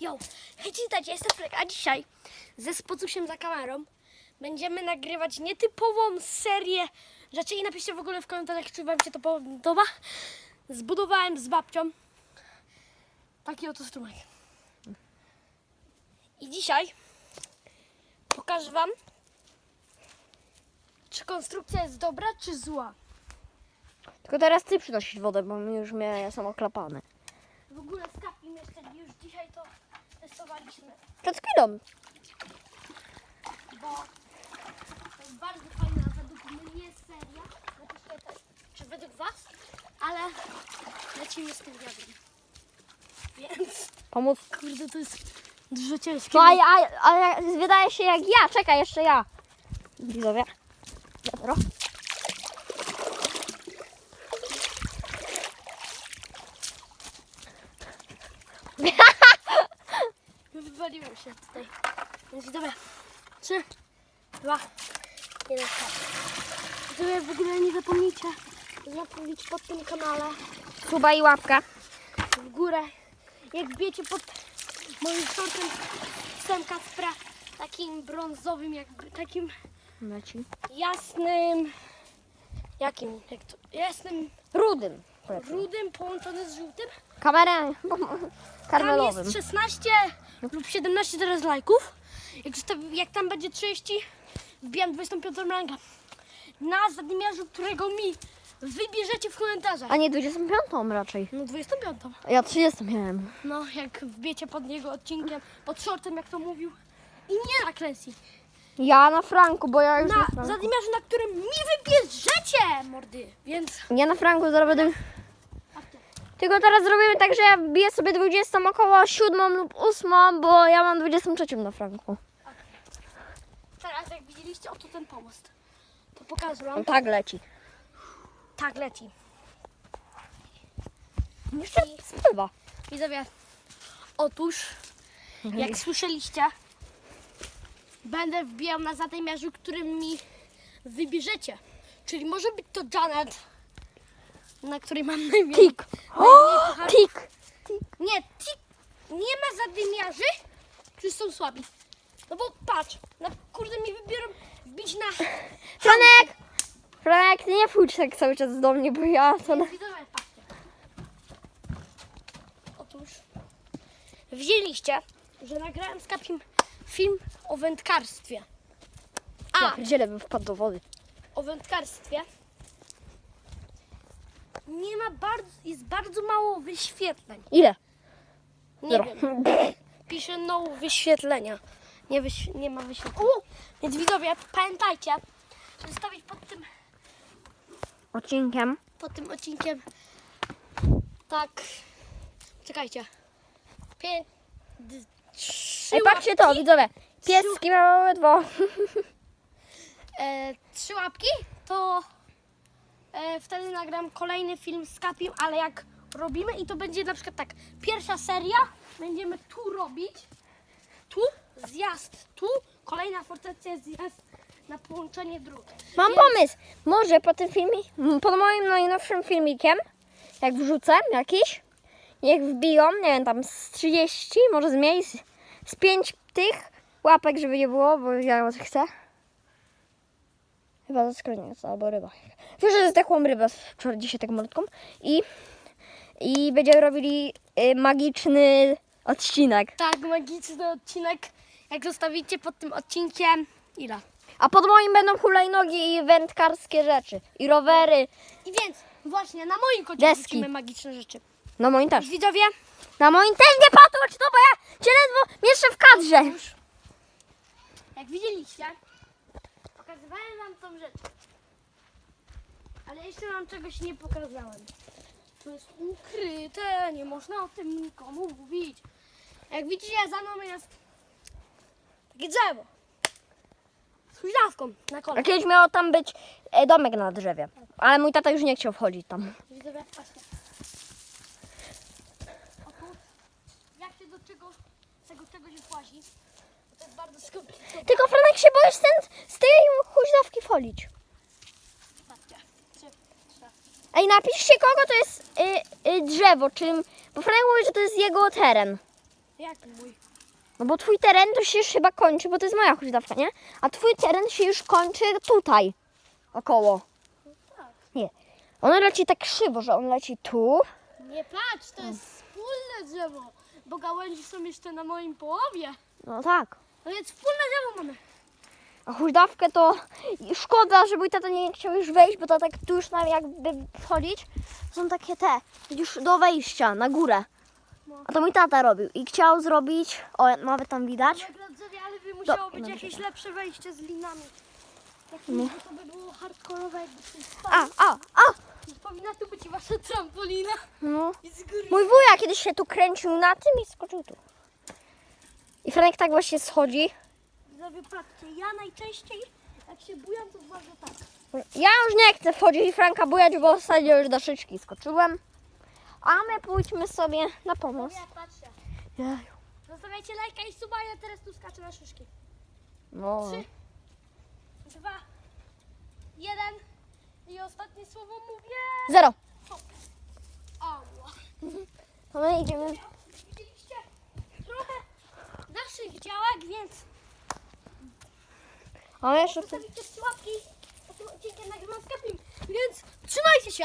Yo, hej, witajcie, jestem Frek, a dzisiaj ze Spocusiem za kamerą będziemy nagrywać nietypową serię rzeczy i napiszcie w ogóle w komentarzach, czy wam się to podoba. Zbudowałem z babcią taki oto strumek. I dzisiaj pokażę wam, czy konstrukcja jest dobra, czy zła. Tylko teraz ty przynosisz wodę, bo mi już mnie są oklapane. W ogóle z kapim jeszcze już dzisiaj to testowaliśmy. Przed chwilą. bo to jest bardzo fajna według mnie seria. Napiszcie też, czy według Was, ale lecimy z tym wiadrem. Więc, Pomóc. kurde, to jest dużo ciężkie. No, a, a, ale wydaje się jak ja. Czekaj, jeszcze ja. Widzowie. Dobra. Wywaliłem się tutaj. Więc widzowie, trzy, dwa, jeden. Widzowie, w ogóle nie zapomnijcie zostawić pod tym kanale Suba i łapka. w górę. Jak wbiecie pod moim shortem psem Kacpra, takim brązowym, jakby takim Leci. jasnym, jakim, jak to, jasnym, Rudym. rudym połączony z żółtym. Kamerę Tam karmelowym. jest 16 lub 17 teraz lajków. Jak, zostawi- jak tam będzie 30, wbijam 25 rangę. Na zadymiarzu, którego mi wybierzecie w komentarzach. A nie 25 raczej. No 25. Ja 30 miałem. No, jak wbiecie pod niego odcinkiem, pod shortem, jak to mówił. I nie na Klesi. Ja na Franku, bo ja już na, Na Franku. zadymiarzu, na którym mi wybierzecie, mordy. Więc... Ja na Franku zaraz będę... patrzcie. Tylko teraz zrobimy tak, że ja wbiję sobie 20 około 7 lub 8, bo ja mam 23 na Franku. Teraz, jak widzieliście, oto ten pomost. To pokażę wam. On tak leci. Tak leci. Jeszcze spływa. Widzowie, otóż, jak słyszeliście, będę wbijał na zadymiarzu, którym mi wybierzecie. Czyli może być to Janet, na której mam najmniej. Tik. O, tik. Nie, tik. Nie ma zadymiarzy, którzy są słabi. No bo patrz, na, kurde mi wybiorą wbić na... Franek! Franek, nie wchodź tak cały czas do mnie, bo ja to... Na... Otóż widzieliście, że nagrałem z Kapim film o wędkarstwie. Ja A, pierdzielę bym wpadł do wody. o wędkarstwie nie ma bardzo, jest bardzo mało wyświetleń. Ile? Nie Zero. wiem. Pisze no wyświetlenia. Nie, wyś, nie ma wyświetleń. Więc widzowie, pamiętajcie, żeby stawić pod tym, Odcinkiem. pod tym odcinkiem tak. Czekajcie. Pięć. d- Trzy Ej, patrzcie to, widzowie. Pieski miały dwo. e, trzy łapki, to e, wtedy nagram kolejny film z Kapim, ale jak robimy i to będzie na przykład tak, pierwsza seria, będziemy tu robić, tu zjazd, tu, kolejna fortecja zjazd na połączenie dróg. Mam pomysł. Może po tym filmie, pod moim najnowszym filmikiem, jak wrzucę jakiś, niech wbiją, nie wiem, tam z 30, może z mniej, z, z 5 tych łapek, żeby nie było, bo ja chcę. Chyba to skroniec albo ryba. Wiesz, że zdechłam rybę wczoraj, dzisiaj taką malutką. I, I będziemy robili y, magiczny odcinek. Tak, magiczny odcinek, jak zostawicie pod tym odcinkiem, ile? A pod moim będą hulajnogi i wędkarskie rzeczy. I rowery. I więc właśnie na moim koncie Deski. wrzucimy magiczne rzeczy. Na moim też. Widzowie, Na moim też nie patrz to, bo ja cię ledwo mieszczę w kadrze. Już. Jak widzieliście, pokazywałem wam tą rzecz. Ale jeszcze wam czegoś nie pokazałem. To jest ukryte, nie można o tym nikomu mówić. Jak widzicie, za mną jest takie drzewo. Z huźdawką na kole. A kiedyś miało tam być e, domek na drzewie. Ale mój tata już nie chciał wchodzić tam. Widzowie, patrzcie. Otóż, jak się do czego, z tego czegoś włazi, bardzo skomplikowane. Tylko Franek się boisz ten, z tej huźdawki cztery. Ej, napiszcie kogo to jest y, y, drzewo, czym... Bo Franek mówi, że to jest jego teren. Jak mój? No bo twój teren to się już chyba kończy, bo to jest moja huśtawka, nie? A twój teren się już kończy tutaj. Około. tak. Nie. On leci tak krzywo, że on leci tu. Nie patrz, to jest wspólne drzewo, bo gałęzi są jeszcze na moim połowie. No tak. No więc wspólne drzewo mamy. A huśtawkę to szkoda, że mój tata nie chciał już wejść, bo to tak tu już nam jakby wchodzić. Są takie te, już do wejścia, na górę. No. A to mój tata robił i chciał zrobić, o nawet tam widać. Drzewie, ale by musiało być no jakieś lepsze wejście z linami. Jak No. nie, to by było hardkorowe, jakby ktoś A, spadł. a, a! Powinna tu być wasza trampolina. No. I z góry. Mój wuja kiedyś się tu kręcił na tym i skoczył tu. I Franek tak właśnie schodzi. Widzowie, patrzcie, ja najczęściej jak się bujam, to bardzo tak. Ja już nie chcę wchodzić i Franka bujać, bo ostatnio już do szyczki skoczyłem. A my pójdźmy sobie na pomoc. Jak patrzcie. Zostawiajcie lajka i suba, ja teraz tu skaczę na szyszki. No. Trzy. Dwa. Jeden. I ostatnie słowo mówię. Zero. Ała. To my idziemy. Widzieliście trochę naszych działek, więc A jeszcze zostawicie łapki. A tym odcinkiem nagrywam z Kapim. Więc trzymajcie się.